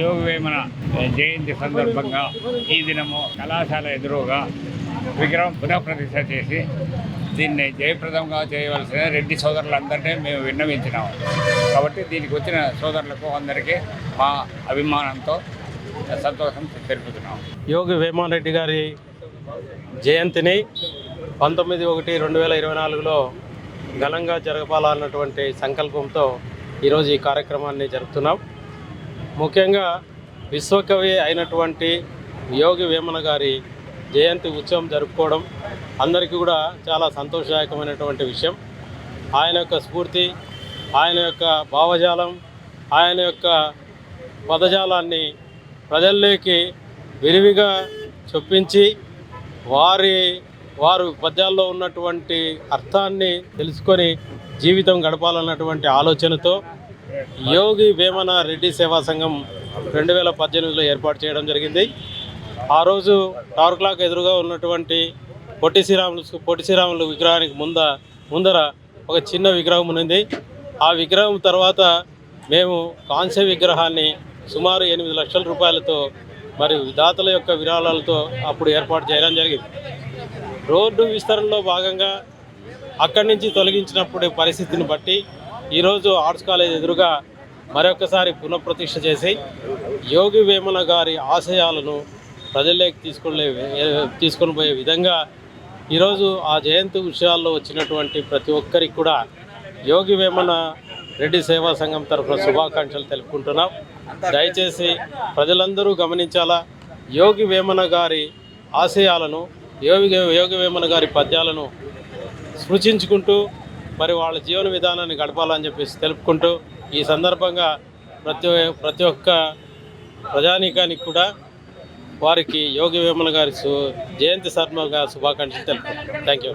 యోగ వేమన జయంతి సందర్భంగా ఈ దినము కళాశాల ఎదురుగా విగ్రహం పునఃప్రతిష్ఠ చేసి దీన్ని జయప్రదంగా చేయవలసిన రెడ్డి సోదరులందరినీ మేము విన్నవించినాము కాబట్టి దీనికి వచ్చిన సోదరులకు అందరికీ మా అభిమానంతో సంతోషం తెలుపుతున్నాం. యోగి వేమన్ రెడ్డి గారి జయంతిని పంతొమ్మిది ఒకటి రెండు వేల ఇరవై నాలుగులో ఘనంగా జరపాలన్నటువంటి సంకల్పంతో ఈరోజు ఈ కార్యక్రమాన్ని జరుపుతున్నాం. ముఖ్యంగా విశ్వకవి అయినటువంటి యోగి వేమన గారి జయంతి ఉత్సవం జరుపుకోవడం అందరికీ కూడా చాలా సంతోషదాయకమైనటువంటి విషయం. ఆయన యొక్క స్ఫూర్తి ఆయన యొక్క భావజాలం ఆయన యొక్క పదజాలాన్ని ప్రజల్లోకి విరివిగా చొప్పించి వారి వారు పద్యాల్లో ఉన్నటువంటి అర్థాన్ని తెలుసుకొని జీవితం గడపాలన్నటువంటి ఆలోచనతో యోగి వేమన రెడ్డి సేవా సంఘం రెండు వేల పద్దెనిమిదిలో ఏర్పాటు చేయడం జరిగింది. ఆ రోజు టవర్ క్లాక్ ఎదురుగా ఉన్నటువంటి పొట్టి శ్రీరాములు పొట్టి శ్రీరాములు విగ్రహానికి ముంద ముందర ఒక చిన్న విగ్రహం ఉన్నింది. ఆ విగ్రహం తర్వాత మేము కాంస్య విగ్రహాన్ని సుమారు ఎనిమిది లక్షల రూపాయలతో మరియు దాతల యొక్క విరాళాలతో అప్పుడు ఏర్పాటు చేయడం జరిగింది. రోడ్డు విస్తరణలో భాగంగా అక్కడి నుంచి తొలగించినప్పుడు పరిస్థితిని బట్టి ఈరోజు ఆర్ట్స్ కాలేజ్ ఎదురుగా మరొకసారి పునఃప్రతిష్ఠ చేసి యోగి వేమన గారి ఆశయాలను ప్రజల్లోకి తీసుకునే తీసుకొని పోయే విధంగా ఈరోజు ఆ జయంతి విషయాల్లో వచ్చినటువంటి ప్రతి ఒక్కరికి కూడా యోగి వేమన రెడ్డి సేవా సంఘం తరఫున శుభాకాంక్షలు తెలుపుకుంటున్నాం. దయచేసి ప్రజలందరూ గమనించాలా యోగి వేమన గారి ఆశయాలను యోగి యోగి వేమన గారి పద్యాలను స్పృశించుకుంటూ మరి వాళ్ళ జీవన విధానాన్ని గడపాలని చెప్పేసి తెలుపుకుంటూ ఈ సందర్భంగా ప్రతి ప్రతి ఒక్క ప్రజానీకానికి కూడా వారికి యోగి వేమన గారి సు జయంతి శర్మగా శుభాకాంక్షలు తెలుపు థ్యాంక్ యూ